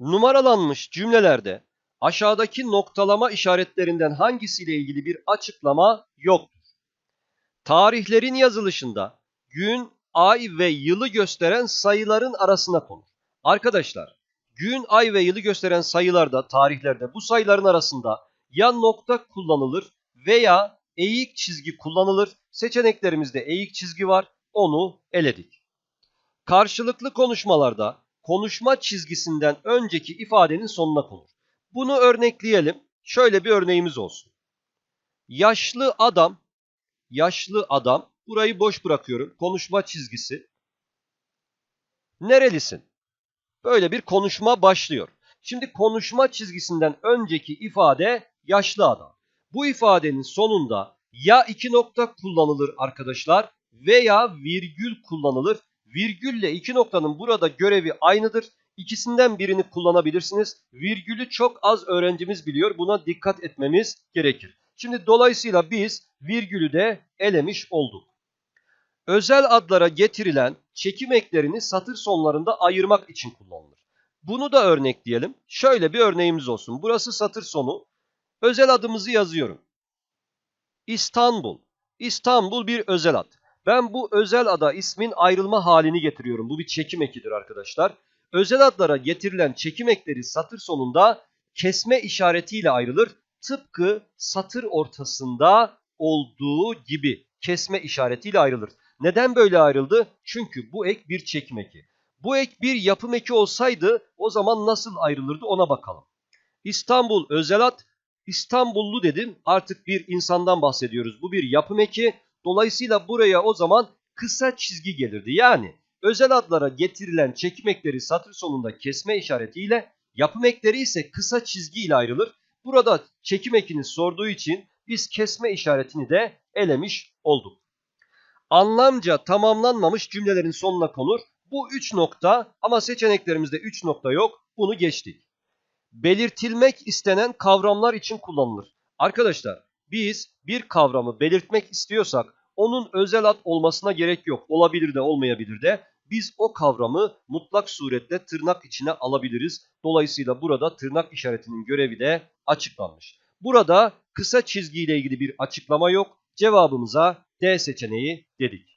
Numaralanmış cümlelerde aşağıdaki noktalama işaretlerinden hangisiyle ilgili bir açıklama yoktur? Tarihlerin yazılışında gün, ay ve yılı gösteren sayıların arasına konur. Arkadaşlar, gün, ay ve yılı gösteren sayılarda, tarihlerde bu sayıların arasında ya nokta kullanılır veya eğik çizgi kullanılır. Seçeneklerimizde eğik çizgi var, onu eledik. Karşılıklı konuşmalarda konuşma çizgisinden önceki ifadenin sonuna konur. Bunu örnekleyelim. Şöyle bir örneğimiz olsun. Yaşlı adam, yaşlı adam, burayı boş bırakıyorum. Konuşma çizgisi. Nerelisin? Böyle bir konuşma başlıyor. Şimdi konuşma çizgisinden önceki ifade yaşlı adam. Bu ifadenin sonunda ya iki nokta kullanılır arkadaşlar veya virgül kullanılır. Virgülle iki noktanın burada görevi aynıdır. İkisinden birini kullanabilirsiniz. Virgülü çok az öğrencimiz biliyor. Buna dikkat etmemiz gerekir. Şimdi dolayısıyla biz virgülü de elemiş olduk. Özel adlara getirilen çekim eklerini satır sonlarında ayırmak için kullanılır. Bunu da örnekleyelim. Şöyle bir örneğimiz olsun. Burası satır sonu. Özel adımızı yazıyorum. İstanbul. İstanbul bir özel ad. Ben bu özel ada ismin ayrılma halini getiriyorum. Bu bir çekim ekidir arkadaşlar. Özel adlara getirilen çekim ekleri satır sonunda kesme işaretiyle ayrılır. Tıpkı satır ortasında olduğu gibi kesme işaretiyle ayrılır. Neden böyle ayrıldı? Çünkü bu ek bir çekim eki. Bu ek bir yapım eki olsaydı o zaman nasıl ayrılırdı ona bakalım. İstanbul özel ad, İstanbullu dedim artık bir insandan bahsediyoruz. Bu bir yapım eki. Dolayısıyla buraya o zaman kısa çizgi gelirdi. Yani özel adlara getirilen çekim ekleri satır sonunda kesme işaretiyle, yapım ekleri ise kısa çizgi ile ayrılır. Burada çekim ekini sorduğu için biz kesme işaretini de elemiş olduk. Anlamca tamamlanmamış cümlelerin sonuna konur. Bu 3 nokta ama seçeneklerimizde 3 nokta yok. Bunu geçtik. Belirtilmek istenen kavramlar için kullanılır. Arkadaşlar biz bir kavramı belirtmek istiyorsak onun özel ad olmasına gerek yok. Olabilir de olmayabilir de biz o kavramı mutlak surette tırnak içine alabiliriz. Dolayısıyla burada tırnak işaretinin görevi de açıklanmış. Burada kısa çizgi ile ilgili bir açıklama yok. Cevabımıza D seçeneği dedik.